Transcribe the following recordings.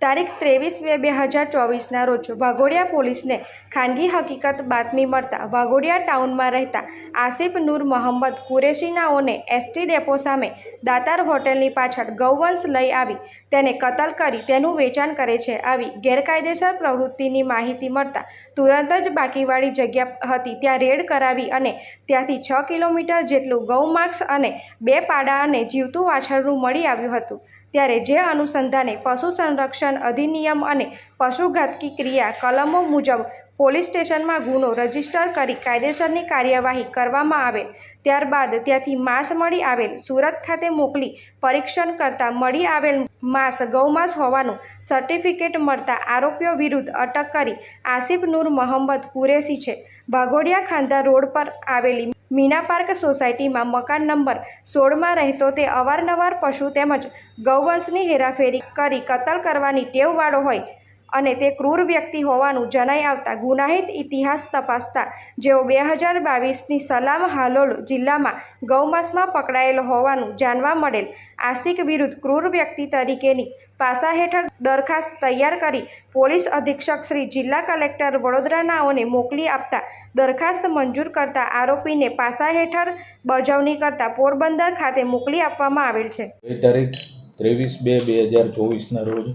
તારીખ ત્રેવીસ બે બે હજાર ચોવીસના રોજ વાઘોડિયા પોલીસને ખાનગી હકીકત બાતમી મળતા વાઘોડિયા ટાઉનમાં રહેતા આસિફ નૂર મોહમ્મદ કુરેશીનાઓને એસટી ડેપો સામે દાતાર હોટેલની પાછળ ગૌવંશ લઈ આવી. તેને કતલ કરી તેનું વેચાણ કરે છે આવી ગેરકાયદેસર પ્રવૃત્તિની માહિતી મળતા તુરંત જ બાકીવાળી જગ્યા હતી ત્યાં રેડ કરાવી અને ત્યાંથી છ કિલોમીટર જેટલું ગૌમાર્ક્સ અને બે પાડા અને જીવતું વાછરડું મળી આવ્યું હતું. ત્યારે જે અનુસંધાને પશુ સંરક્ષણ અધિનિયમ અને પશુઘાતકી ક્રિયા કલમો મુજબ પોલીસ સ્ટેશનમાં ગુનો રજિસ્ટર કરી કાયદેસરની કાર્યવાહી કરવામાં આવેલ. ત્યારબાદ ત્યાંથી માંસ મળી આવેલ, સુરત ખાતે મોકલી પરીક્ષણ કરતાં મળી આવેલ માંસ ગૌમાંસ હોવાનું સર્ટિફિકેટ મળતા આરોપીઓ વિરુદ્ધ અટક કરી આસિફ નૂર મોહમ્મદ કુરેશી છે. ભાગોડિયા ખાંધા રોડ પર આવેલી મીના પાર્ક સોસાયટીમાં મકાન નંબર સોળમાં રહેતો તે અવારનવાર પશુ તેમજ ગૌવંશની હેરાફેરી કરી કતલ કરવાની ટેવવાળો હોય અને તે ક્રૂર વ્યક્તિ હોવાનું જણાઈ આવતા ગુનાહિત ઇતિહાસ તપાસતા જેઓ બે હજાર બાવીસની સલામ હાલોલ જિલ્લામાં ગૌમાસમાં પકડાયેલ હોવાનું જાણવા મળેલ, આશિક વિરુદ્ધ ક્રૂર વ્યક્તિ તરીકેની પાસા હેઠળ દરખાસ્ત તૈયાર કરી પોલીસ અધિક્ષક શ્રી જિલ્લા કલેક્ટર વડોદરાનાઓને મોકલી આપતા દરખાસ્ત મંજૂર કરતા આરોપીને પાસા હેઠળ બજવણી કરતા પોરબંદર ખાતે મોકલી આપવામાં આવેલ છે. તારીખ ત્રેવીસ બે બે હજાર ચોવીસના રોજ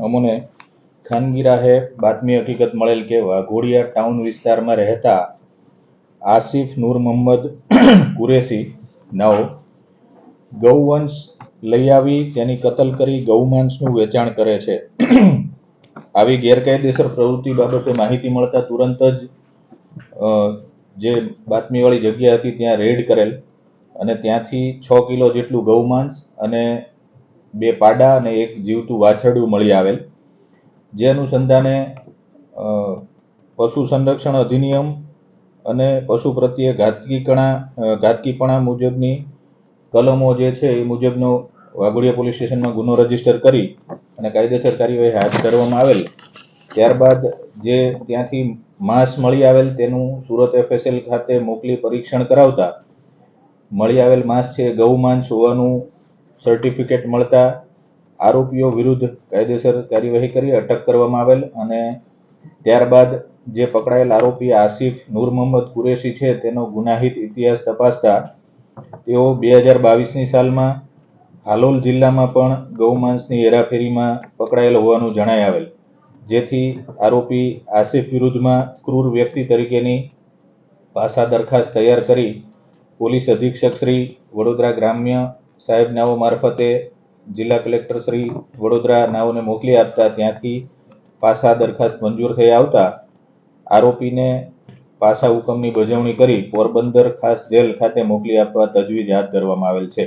અમને ખાનગી રાહે બાતમી હકીકત મળેલ કે વાઘોડિયા ટાઉન વિસ્તારમાં રહેતા આસિફ નૂર મોહમ્મદ કુરેશી નવ ગૌવંશ લઈ આવી, તેની કતલ કરી, ગૌમાંસનું વેચાણ કરે છે. આવી ગેરકાયદેસર પ્રવૃત્તિ બાબતે માહિતી મળતા તુરંત જ જે બાતમીવાળી જગ્યા હતી ત્યાં રેડ કરેલ અને ત્યાંથી છ કિલો જેટલું ગૌમાંસ અને બે પાડા અને એક જીવતું વાછરડું મળી આવેલ. જે અનુસંધાને પશુ સંરક્ષણ અધિનિયમ અને પશુ પ્રત્યે ઘાતકીપણા અ, ઘાતકીપણા મુજબની કલમો જે છે એ મુજબનો વાઘોડિયા પોલીસ સ્ટેશનમાં ગુનો રજિસ્ટર કરી અને કાયદેસર કાર્યવાહી હાથ ધરવામાં આવેલ. ત્યારબાદ જે ત્યાંથી માંસ મળી આવેલ તેનું સુરત એફએસએલ ખાતે મોકલી પરીક્ષણ કરાવતા મળી આવેલ માંસ છે ગૌ માંસ હોવાનું સર્ટિફિકેટ મળતા આરોપીઓ વિરુદ્ધ કાયદેસર કાર્યવાહી કરી, અટક કરવામાં આવેલ અને ત્યારબાદ જે પકડાયેલ આરોપી આસિફ નૂર મોહમ્મદ કુરેશી છે, તેનો ગુનાહિત ઇતિહાસ તપાસતા તેઓ બે હજાર બાવીસની સાલમાં હાલોલ જિલ્લામાં પણ ગૌમાંસની હેરાફેરીમાં પકડાયેલ હોવાનું જણાય આવેલ, જેથી આરોપી આસિફ વિરુદ્ધમાં ક્રૂર વ્યક્તિ તરીકેની પાસા દરખાસ્ત તૈયાર કરી પોલીસ અધિક્ષક શ્રી વડોદરા ગ્રામ્ય સાહેબ નાઓ મારફતે જિલ્લા કલેક્ટર શ્રી વડોદરા નાઓને મોકલી આપતા ત્યાંથી પાસા દરખાસ્ત મંજૂર થઈ આવતા આરોપીને પાસા હુકમની બજવણી કરી પોરબંદર ખાસ જેલ ખાતે મોકલી આપવા તજવીજ હાથ ધરવામાં આવેલ છે.